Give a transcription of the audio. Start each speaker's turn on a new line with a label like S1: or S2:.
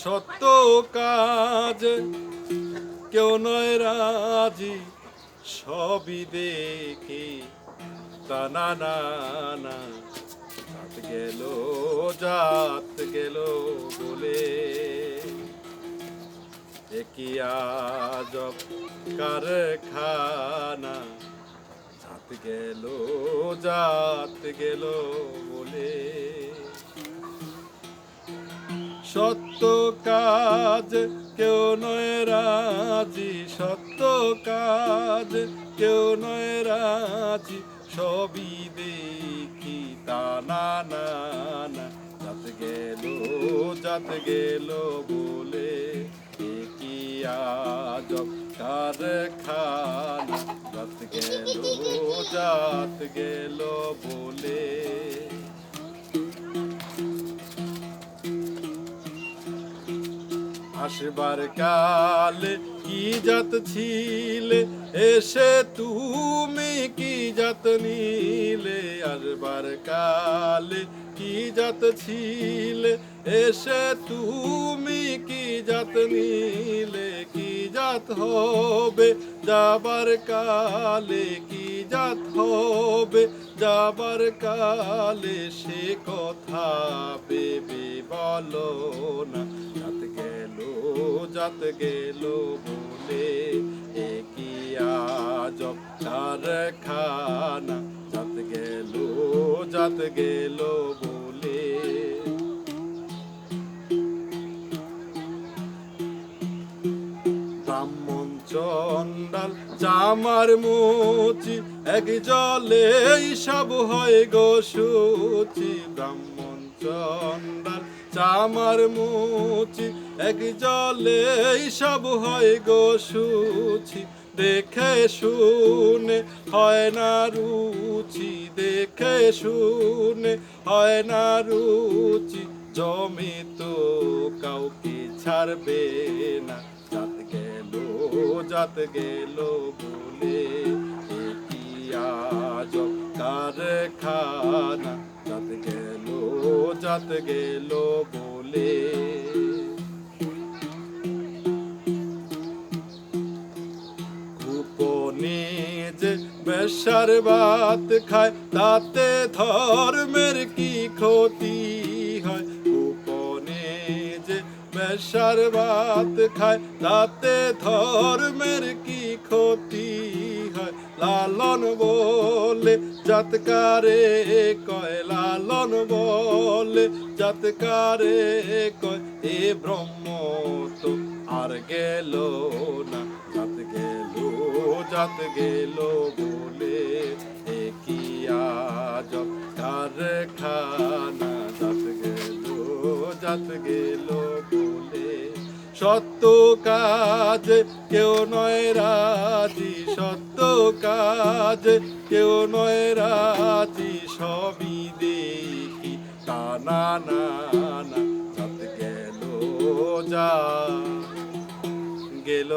S1: সত্য কাজ। কেউ নয় রাজি, সবই দেখি। তা না না জাত গেল জাত গেল বলে। একই আজব কারখানা? জাত গেল জাত গেল বলে। সত্য কাজ, কেউ নয় রাজি। সত্য কাজ, কেউ নয় রাজি। সবই দেখি তা না না যাত গেল যাত গেল বলে কি আজব কারখানা। যাত গেল যাত গেল বলে আসবার কালে কি জাত ছিলে? এসে তুমি কি জাত নিলে? আসবার কালে কি জাত ছিলে? এসে তুমি কি জাত নিলে? কি জাত হবে? যাবার কালে কি জাত হবে? যাবার কালে সে কথা বেবে বলো না। জাত গেল বলে একই আজব কারখানা জাত গেল জাত গেল চন্ডাল চামার মুচি, এক জলে সব হয় গো সুচি। ব্রাহ্মণ চন্ডাল চামার মুচি, এক জলে সব হয় গো সুচি। দেখে শুনে হয় না রুচি, দেখে শুনে হয় না রুচি। জমি তো কাউকে ছাড়বে না জাত গেল বলে কি আজব কারখানা জাত গেল জাত গেল বলে। যে বেশার বাত খায়, তাতে ধর্মের কি ক্ষতি? বেশার বাত খায় তাতে ধর্মের কি ক্ষতি হয়? লালন বলে জাতকারে কয়, লালন বলে জাতকারে কয়, এ ব্রহ্ম তো আর গেল না। জাত গেল জাত গেল বলে একই আজব? কারখানা, জাত গেল জাত গেল সত্য কাজ, কেউ নয় রাজি। সত্য কাজ, কেউ নয় রাজি। সবই দেখি। তা না গেল, যা গেল।